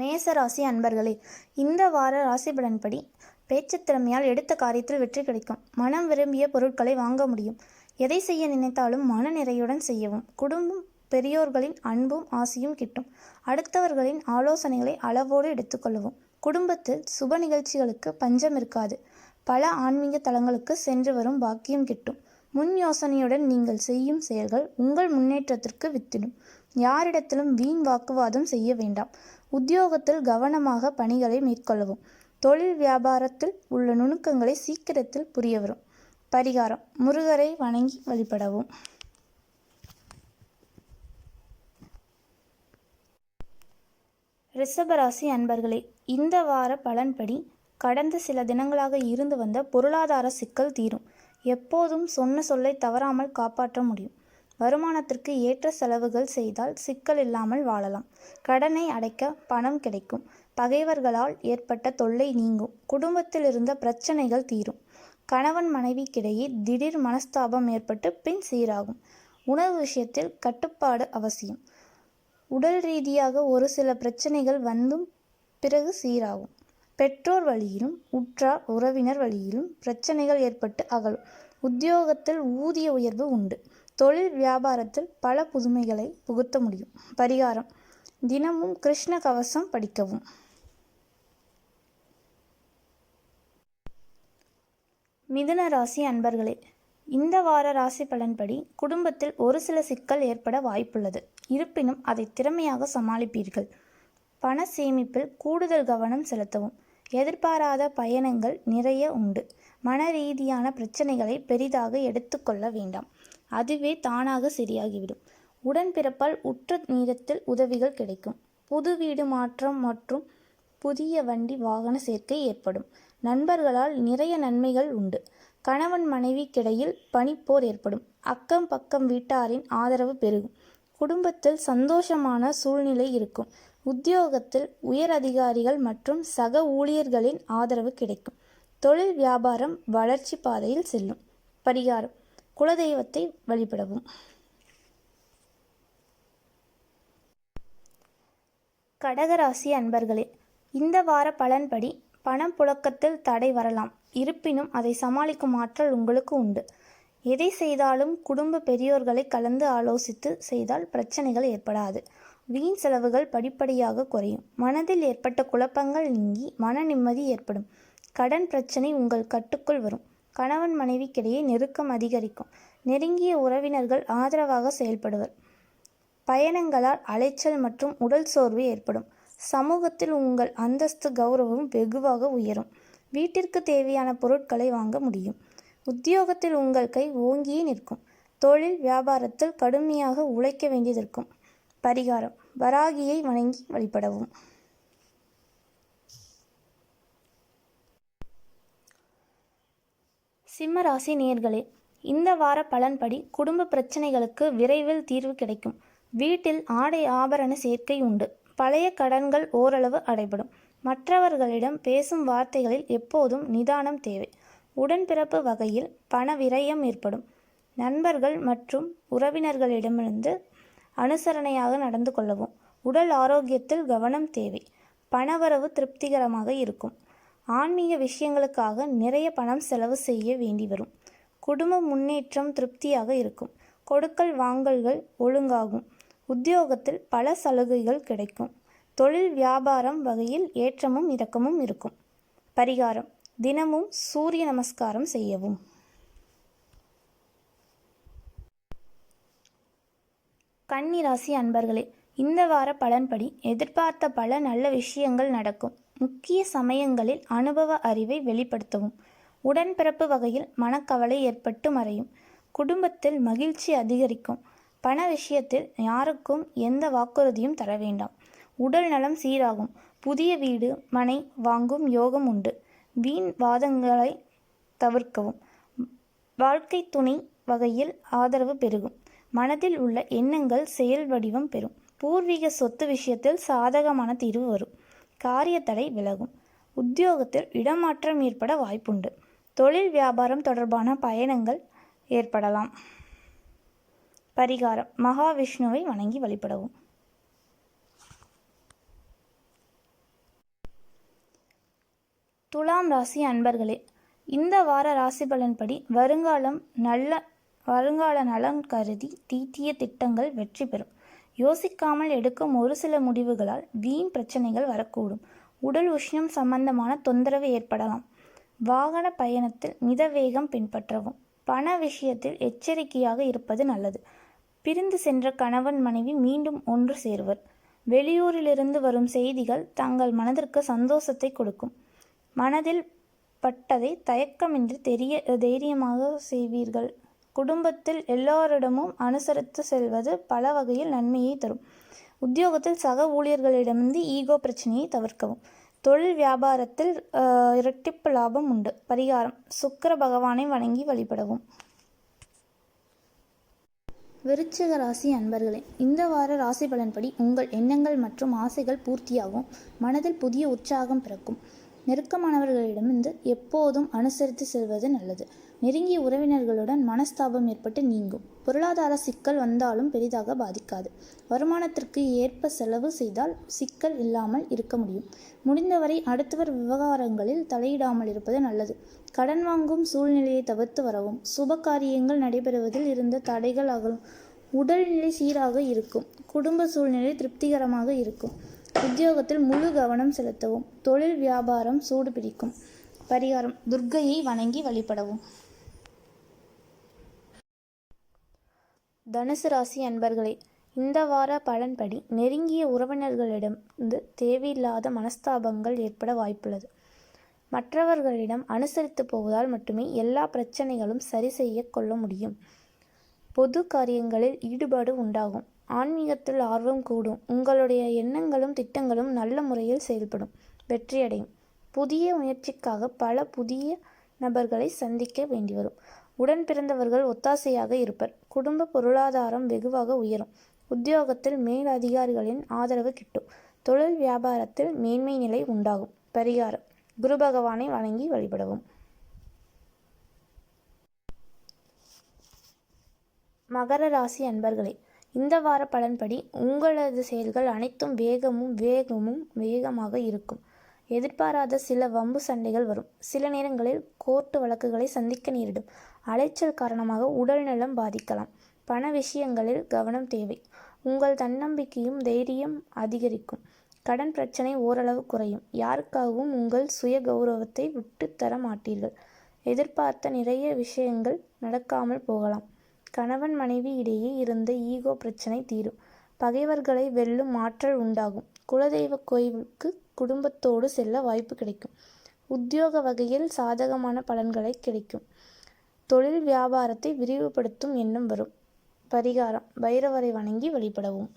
மேசராசி அன்பர்களே இந்த வார ராசி பலன்படி பேச்சு திறமையால் எடுத்த காரியத்தில் வெற்றி கிடைக்கும். மனம் விரும்பிய பொருட்களை வாங்க முடியும். எதை செய்ய நினைத்தாலும் மன நிறையுடன் செய்யவும் குடும்பம் பெரியோர்களின் அன்பும் ஆசியும் கிட்டும். அடுத்தவர்களின் ஆலோசனைகளை அளவோடு எடுத்துக்கொள்ளவும். குடும்பத்தில் சுப நிகழ்ச்சிகளுக்கு பஞ்சம் இருக்காது. பல ஆன்மீக தலங்களுக்கு சென்று வரும் பாக்கியம் கிட்டும். முன் யோசனையுடன் நீங்கள் செய்யும் செயல்கள் உங்கள் முன்னேற்றத்திற்கு வித்திடும். யாரிடத்திலும் வீண் வாக்குவாதம் செய்ய வேண்டாம். உத்தியோகத்தில் கவனமாக பணிகளை மேற்கொள்ளவும். தொழில் வியாபாரத்தில் உள்ள நுணுக்கங்களை சீக்கிரத்தில் புரிய வரும். பரிகாரம் முருகரை வணங்கி வழிபடவும். ரிஷபராசி அன்பர்களே இந்த வார பலன்படி கடந்த சில தினங்களாக இருந்து வந்த பொருளாதார சிக்கல் தீரும். எப்போதும் சொன்ன சொல்லை தவறாமல் காப்பாற்ற முடியும். வருமானத்திற்கு ஏற்ற செலவுகள் செய்தால் சிக்கல் இல்லாமல் வாழலாம். கடனை அடைக்க பணம் கிடைக்கும். பகைவர்களால் ஏற்பட்ட தொல்லை நீங்கும். குடும்பத்தில் இருந்த பிரச்சனைகள் தீரும். கணவன் மனைவிக்கிடையே திடீர் மனஸ்தாபம் ஏற்பட்டு பின் சீராகும். உணவு விஷயத்தில் கட்டுப்பாடு அவசியம். உடல் ரீதியாக ஒரு சில பிரச்சனைகள் வந்தும் பிறகு சீராகும். பெற்றோர் வழியிலும் உற்றார் உறவினர் வழியிலும் பிரச்சனைகள் ஏற்பட்டு அகலும். உத்தியோகத்தில் ஊதிய உயர்வு உண்டு. தொழில் வியாபாரத்தில் பல புதுமைகளை புகுத்த முடியும். பரிகாரம். தினமும் கிருஷ்ண கவசம் படிக்கவும். மிதுன ராசி அன்பர்களே இந்த வார ராசி பலன்படி குடும்பத்தில் ஒரு சில சிக்கல் ஏற்பட வாய்ப்புள்ளது. இருப்பினும் அதை திறமையாக சமாளிப்பீர்கள். பண சேமிப்பில் கூடுதல் கவனம் செலுத்தவும். எதிர்பாராத பயணங்கள் நிறைய உண்டு. மன ரீதியான பிரச்சனைகளை பெரிதாக எடுத்துக்கொள்ள வேண்டாம். அதுவே தானாக சரியாகிவிடும். உடன்பிறப்பால் உற்ற நேரத்தில் உதவிகள் கிடைக்கும். புது வீடு மாற்றம் மற்றும் புதிய வண்டி வாகன சேர்க்கை ஏற்படும். நண்பர்களால் நிறைய நன்மைகள் உண்டு. கணவன் மனைவிக்கிடையில் பனிப்போர் ஏற்படும். அக்கம் பக்கம் வீட்டாரின் ஆதரவு பெருகும். குடும்பத்தில் சந்தோஷமான சூழ்நிலை இருக்கும். உத்தியோகத்தில் உயர் அதிகாரிகள் மற்றும் சக ஊழியர்களின் ஆதரவு கிடைக்கும். தொழில் வியாபாரம் வளர்ச்சி பாதையில் செல்லும். பரிகாரம். குலதெய்வத்தை வழிபடவும். கடகராசி அன்பர்களே இந்த வார பலன்படி பணம் புழக்கத்தில் தடை வரலாம். இருப்பினும் அதை சமாளிக்கும் ஆற்றல் உங்களுக்கு உண்டு. எதை செய்தாலும் குடும்ப பெரியோர்களை கலந்து ஆலோசித்து செய்தால் பிரச்சனைகள் ஏற்படாது. வீண் செலவுகள் படிப்படியாக குறையும். மனதில் ஏற்பட்ட குழப்பங்கள் நீங்கி மன நிம்மதி ஏற்படும். கடன் பிரச்சனை உங்கள் கட்டுக்குள் வரும். கணவன் மனைவிக்கிடையே நெருக்கம் அதிகரிக்கும். நெருங்கிய உறவினர்கள் ஆதரவாக செயல்படுவர். பயணங்களால் அலைச்சல் மற்றும் உடல் சோர்வு ஏற்படும். சமூகத்தில் உங்கள் அந்தஸ்து கௌரவம் வெகுவாக உயரும். வீட்டிற்கு தேவையான பொருட்களை வாங்க முடியும். உத்தியோகத்தில் உங்கள் கை ஓங்கியே நிற்கும். தொழில் வியாபாரத்தில் கடுமையாக உழைக்க வேண்டியதிருக்கும். பரிகாரம். வராகியை வணங்கி வழிபடவும். சிம்மராசி நேர்களே இந்த வார பலன்படி குடும்ப பிரச்சனைகளுக்கு விரைவில் தீர்வு கிடைக்கும். வீட்டில் ஆடை ஆபரண சேர்க்கை உண்டு. பழைய கடன்கள் ஓரளவு அடைபடும். மற்றவர்களிடம் பேசும் வார்த்தைகளில் எப்போதும் நிதானம் தேவை. உடன்பிறப்பு வகையில் பண விரயம் ஏற்படும். நண்பர்கள் மற்றும் உறவினர்களிடமிருந்து அனுசரணையாக நடந்து கொள்ளவும். உடல் ஆரோக்கியத்தில் கவனம் தேவை. பணவரவு திருப்திகரமாக இருக்கும். ஆன்மீக விஷயங்களுக்காக நிறைய பணம் செலவு செய்ய வேண்டி வரும். குடும்ப முன்னேற்றம் திருப்தியாக இருக்கும். கொடுக்கல் வாங்கல்கள் ஒழுங்காகும். உத்தியோகத்தில் பல சலுகைகள் கிடைக்கும். தொழில் வியாபாரம் வகையில் ஏற்றமும் இறக்கமும் இருக்கும். பரிகாரம். தினமும் சூரிய நமஸ்காரம் செய்யவும். கன்னிராசி அன்பர்களே இந்த வார பலன்படி எதிர்பார்த்த பல நல்ல விஷயங்கள் நடக்கும். முக்கிய சமயங்களில் அனுபவ அறிவை வெளிப்படுத்தவும். உடன்பிறப்பு வகையில் மனக்கவலை ஏற்பட்டு மறையும். குடும்பத்தில் மகிழ்ச்சி அதிகரிக்கும். பண விஷயத்தில் யாருக்கும் எந்த வாக்குறுதியும் தர வேண்டாம். உடல் நலம் சீராகும். புதிய வீடு மனை வாங்கும் யோகம் உண்டு. வீண் வாதங்களை தவிர்க்கவும். வாழ்க்கை துணை வகையில் ஆதரவு பெருகும். மனதில் உள்ள எண்ணங்கள் செயல் வடிவம் பெறும். பூர்வீக சொத்து விஷயத்தில் சாதகமான தீர்வு வரும். காரியத்தடை விலகும். உத்தியோகத்தில் இடமாற்றம் ஏற்பட வாய்ப்புண்டு. தொழில் வியாபாரம் தொடர்பான பயணங்கள் ஏற்படலாம். பரிகாரம். மகாவிஷ்ணுவை வணங்கி வழிபடவும். துலாம் ராசி அன்பர்களே இந்த வார ராசி பலன்படி வருங்காலம் நல்ல வருங்கால நலன் கருதி தீட்டிய திட்டங்கள் வெற்றி பெறும். யோசிக்காமல் எடுக்கும் ஒரு சில முடிவுகளால் வீண் பிரச்சனைகள் வரக்கூடும். உடல் உஷ்ணம் சம்பந்தமான தொந்தரவு ஏற்படலாம். வாகன பயணத்தில் மித வேகம் பின்பற்றவும். பண விஷயத்தில் எச்சரிக்கையாக இருப்பது நல்லது. பிரிந்து சென்ற கணவன் மனைவி மீண்டும் ஒன்று சேர்வர். வெளியூரிலிருந்து வரும் செய்திகள் தங்கள் மனதிற்கு சந்தோஷத்தை கொடுக்கும். மனதில் பட்டதை தயக்கமின்றி தெரிய தைரியமாக செய்வீர்கள். குடும்பத்தில் எல்லோரிடமும் அனுசரித்து செல்வது பல வகையில் நன்மையை தரும். உத்தியோகத்தில் சக ஊழியர்களிடமிருந்து ஈகோ பிரச்சனையை தவிர்க்கவும். தொழில் வியாபாரத்தில் ஆஹ், இரட்டிப்பு லாபம் உண்டு. பரிகாரம். சுக்கிர பகவானை வணங்கி வழிபடவும். விருச்சிக ராசி அன்பர்களே இந்த வார ராசி பலன்படி உங்கள் எண்ணங்கள் மற்றும் ஆசைகள் பூர்த்தியாகும். மனதில் புதிய உற்சாகம் பிறக்கும். நெருக்கமானவர்களிடமிருந்து எப்போதும் அனுசரித்து செல்வது நல்லது. நெருங்கிய உறவினர்களுடன் மனஸ்தாபம் ஏற்பட்டு நீங்கும். பொருளாதார சிக்கல் வந்தாலும் பெரிதாக பாதிக்காது. வருமானத்திற்கு ஏற்ப செலவு செய்தால் சிக்கல் இல்லாமல் இருக்க முடியும். முடிந்தவரை அடுத்தவர் விவகாரங்களில் தலையிடாமல் இருப்பது நல்லது. கடன் வாங்கும் சூழ்நிலையை தவிர்த்து வரவும் சுப காரியங்கள் நடைபெறுவதில் இருந்த தடைகள் அகலும். உடல்நிலை சீராக இருக்கும். குடும்ப சூழ்நிலை திருப்திகரமாக இருக்கும். உத்தியோகத்தில் முழு கவனம் செலுத்தவும். தொழில் வியாபாரம் சூடு பிடிக்கும் பரிகாரம். துர்க்கையை வணங்கி வழிபடவும். தனுசு ராசி அன்பர்களே இந்த வார பலன்படி நெருங்கிய உறவினர்களிடமிருந்து தேவையில்லாத மனஸ்தாபங்கள் ஏற்பட வாய்ப்புள்ளது. மற்றவர்களிடம் அனுசரித்து போவதால் மட்டுமே எல்லா பிரச்சனைகளும் சரி செய்ய கொள்ள முடியும். பொது காரியங்களில் ஈடுபாடு உண்டாகும். ஆன்மீகத்தில் ஆர்வம் கூடும். உங்களுடைய எண்ணங்களும் திட்டங்களும் நல்ல முறையில் செயல்படும். வெற்றியடையும். புதிய முயற்சிக்காக பல புதிய நபர்களை சந்திக்க வேண்டி வரும் உடன் பிறந்தவர்கள் ஒத்தாசையாக இருப்பர். குடும்ப பொருளாதாரம் வெகுவாக உயரும். உத்தியோகத்தில் மேல் அதிகாரிகளின் ஆதரவு கிட்டும். தொழில் வியாபாரத்தில் மேன்மை நிலை உண்டாகும். பரிகாரம். குரு பகவானை வணங்கி வழிபடவும். மகர ராசி அன்பர்களே இந்த வார பலன்படி உங்களது செயல்கள் அனைத்தும் வேகமும் வேகமும் வேகமாக இருக்கும். எதிர்பாராத சில வம்பு சண்டைகள் வரும். சில நேரங்களில் கோர்ட்டு வழக்குகளை சந்திக்க நேரிடும். அலைச்சல் காரணமாக உடல் நலம் பாதிக்கலாம். பண விஷயங்களில் கவனம் தேவை. உங்கள் தன்னம்பிக்கையும் தைரியம் அதிகரிக்கும். கடன் பிரச்சனை ஓரளவு குறையும். யாருக்காகவும் உங்கள் சுய கௌரவத்தை விட்டு தர மாட்டீர்கள். எதிர்பார்த்த நிறைய விஷயங்கள் நடக்காமல் போகலாம். கணவன் மனைவி இடையே இருந்த ஈகோ பிரச்சனை தீரும். பகைவர்களை வெல்லும் ஆற்றல் உண்டாகும். குலதெய்வ கோயிலுக்கு குடும்பத்தோடு செல்ல வாய்ப்பு கிடைக்கும். உத்தியோக வகையில் சாதகமான பலன்களை கிடைக்கும். தொழில் வியாபாரத்தை விரிவுபடுத்தும் எண்ணம் வரும். பரிகாரம் பைரவரை வணங்கி வழிபடவும்.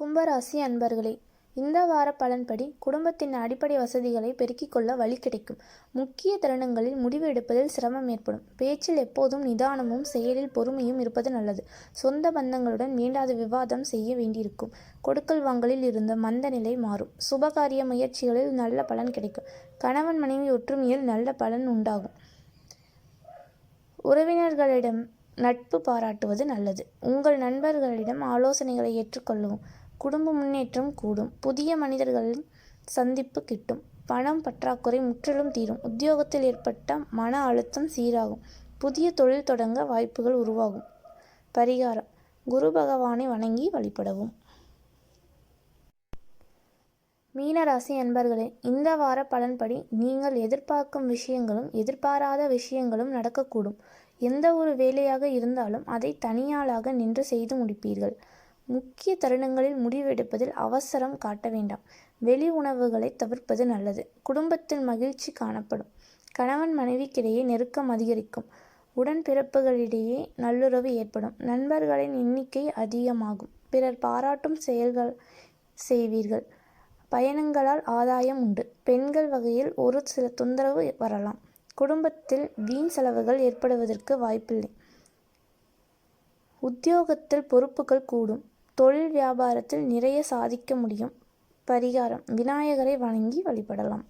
கும்பராசி அன்பர்களே இந்த வார பலன்படி குடும்பத்தின் அடிப்படை வசதிகளை பெருக்கிக் கொள்ள வழி கிடைக்கும். முக்கிய தருணங்களில் முடிவு எடுப்பதில் சிரமம் ஏற்படும். பேச்சில் எப்போதும் நிதானமும் செயலில் பொறுமையும் இருப்பது நல்லது. சொந்த பந்தங்களுடன் மீண்டாத விவாதம் செய்ய வேண்டியிருக்கும். கொடுக்கல் வாங்கலில் இருந்த மந்த நிலை மாறும். சுபகாரிய முயற்சிகளில் நல்ல பலன் கிடைக்கும். கணவன் மனைவி ஒற்றுமையில் நல்ல பலன் உண்டாகும். உறவினர்களிடம் நட்பு பாராட்டுவது நல்லது. உங்கள் நண்பர்களிடம் ஆலோசனைகளை ஏற்றுக்கொள்ளவும். குடும்ப முன்னேற்றம் கூடும். புதிய மனிதர்களின் சந்திப்பு கிட்டும். பணம் பற்றாக்குறை முற்றிலும் தீரும். உத்தியோகத்தில் ஏற்பட்ட மன அழுத்தம் சீராகும். புதிய தொழில் தொடங்க வாய்ப்புகள் உருவாகும். பரிகாரம். குரு பகவானை வணங்கி வழிபடவும். மீனராசி அன்பர்களே இந்த வார பலன்படி நீங்கள் எதிர்பார்க்கும் விஷயங்களும் எதிர்பாராத விஷயங்களும் நடக்கக்கூடும். எந்த ஒரு வேலையாக இருந்தாலும் அதை தனியாளாக நின்று செய்து முடிப்பீர்கள். முக்கிய தருணங்களில் முடிவெடுப்பதில் அவசரம் காட்ட வேண்டாம். வெளி உணவுகளை தவிர்ப்பது நல்லது. குடும்பத்தில் மகிழ்ச்சி காணப்படும். கணவன் மனைவிக்கிடையே நெருக்கம் அதிகரிக்கும். உடன்பிறப்புகளிடையே நல்லுறவு ஏற்படும். நண்பர்களின் எண்ணிக்கை அதிகமாகும். பிறர் பாராட்டும் செயல்கள் செய்வீர்கள். பயணங்களால் ஆதாயம் உண்டு. பெண்கள் வகையில் ஒரு சில தொந்தரவு வரலாம். குடும்பத்தில் வீண் செலவுகள் ஏற்படுவதற்கு வாய்ப்பில்லை. உத்தியோகத்தில் பொறுப்புகள் கூடும். தொழில் வியாபாரத்தில் நிறைய சாதிக்க முடியும். பரிகாரம் விநாயகரை வணங்கி வழிபடலாம்.